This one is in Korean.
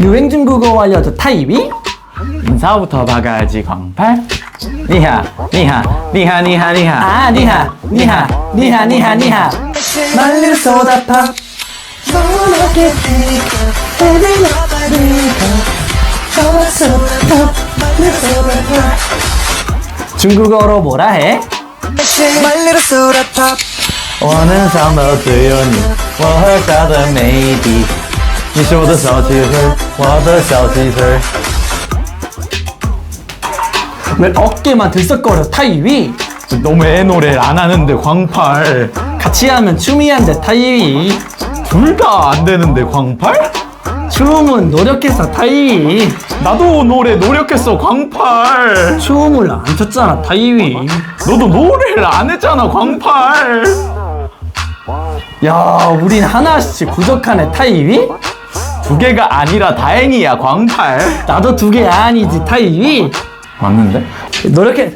유행 중국어 알려줘 타이위 인사부터 박아야지 광팔 니하 니하 니하 니하 니하 아 니하 니하 니하 니하 니하 난리를 쏟아파 중국어로 뭐라 해? 满脸的 soda pop，我能想到只有你，我喝下的每一滴， 你是我的小汽水，我的小汽水。 왜 어깨만 들썩거려 타이위 너무 애 노래를 안 하는데 광팔 같이 하면 춤이 안 돼 타이위 둘 다 안 되는데 광팔? 춤은 노력해서 타이위 나도 노래 노력했어 광팔 춤을 안 췄잖아 타이위 너도 노래를 안 했잖아 광팔 야 우린 하나씩 부족하네 타이위 두 개가 아니라 다행이야 광팔 나도 두 개 아니지 타이위. 맞는데? 노력해